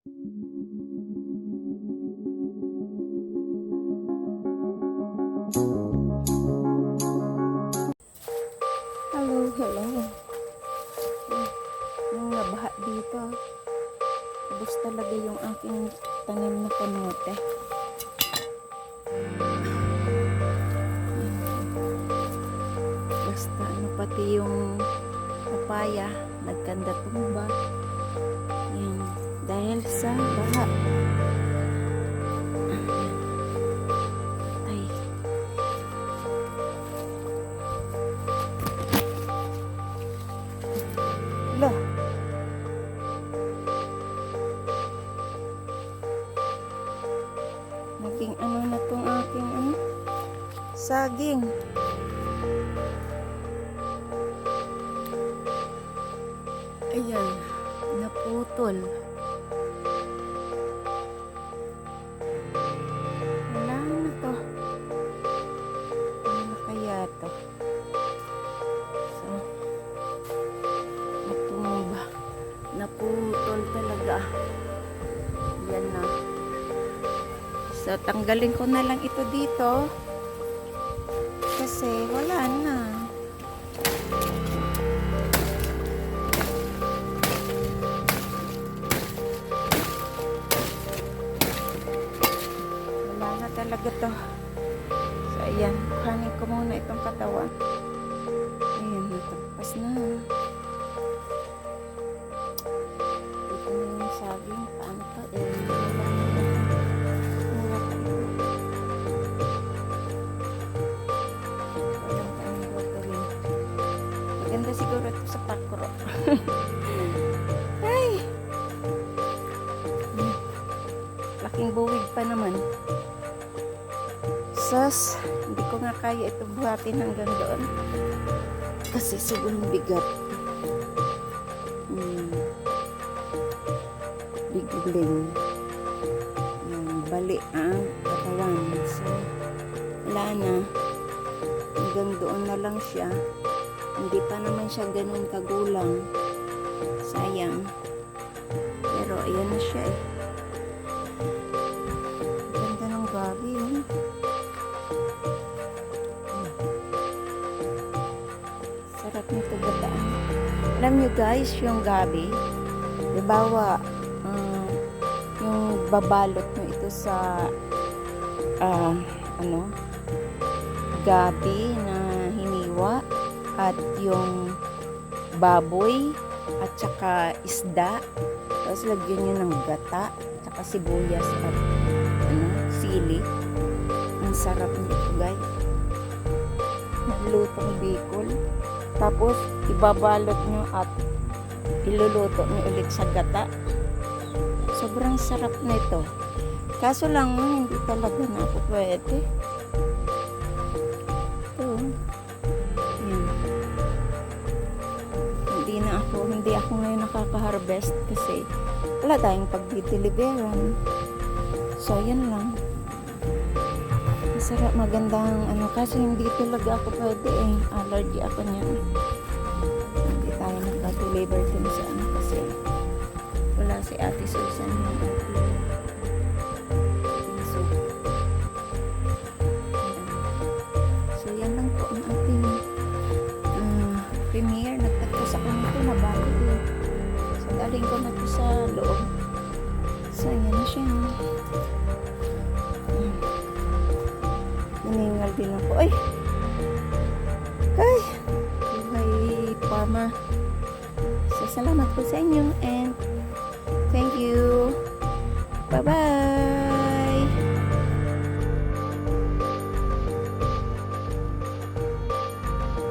Hello, hello. Yung nabaha dito. Ubus talaga yung aking tanim na kamote. Basta ano pati yung papaya, nagkanda tumba. Dahil sa baha. Ay. Lah. Naging ano na tong aking ano? Saging. Ayan, naputol. Talaga. Yan na. So, tanggalin ko na lang ito dito. Kasi wala na. Wala na talaga to. So, ayan. Kuhanin ko muna itong katawan. Ito sa pakro. Ay! Laking buwig pa naman. Sus, hindi ko nga kaya ito buhatin hanggang doon. Kasi sobrang bigat. Hmm. Bigling. Yung bali ang katawan. So, wala na. Hanggang doon na lang siya. Hindi pa naman siya ganun kagulang. Sayang. Pero ayan na siya eh. Ganda ng gabi yun. Sarap nito gataan. Alam nyo guys, yung gabi, di ah, yung babalot nyo ito sa ah, ano, gabi na at yung baboy at saka isda. Tapos lagyan nyo ng gata saka sibuyas at ano, sili. Ang sarap nito guys. Naglutong bicol. Tapos ibabalot nyo at iluluto nyo ulit sa gata. Sobrang sarap nito. Kaso lang hindi talaga na ako pwede hindi ako ngayon nakaka-harvest kasi wala tayong pagdideliveran so yan lang. Masarap magandang ano kasi hindi talaga ako pwede eh. Allergy ako niyan. Hindi tayo nagka-deliver din sa ano kasi wala si ate Susan. Yung so, so yan lang po ang ating ah, premiere. Nagtagpos ako nito na bago so daling ko na to sa loob so yan na siya Hmm. Naningal din ako. Ay! Ay! Buhay farmer. So, salamat po sa inyo and thank you. Bye-bye!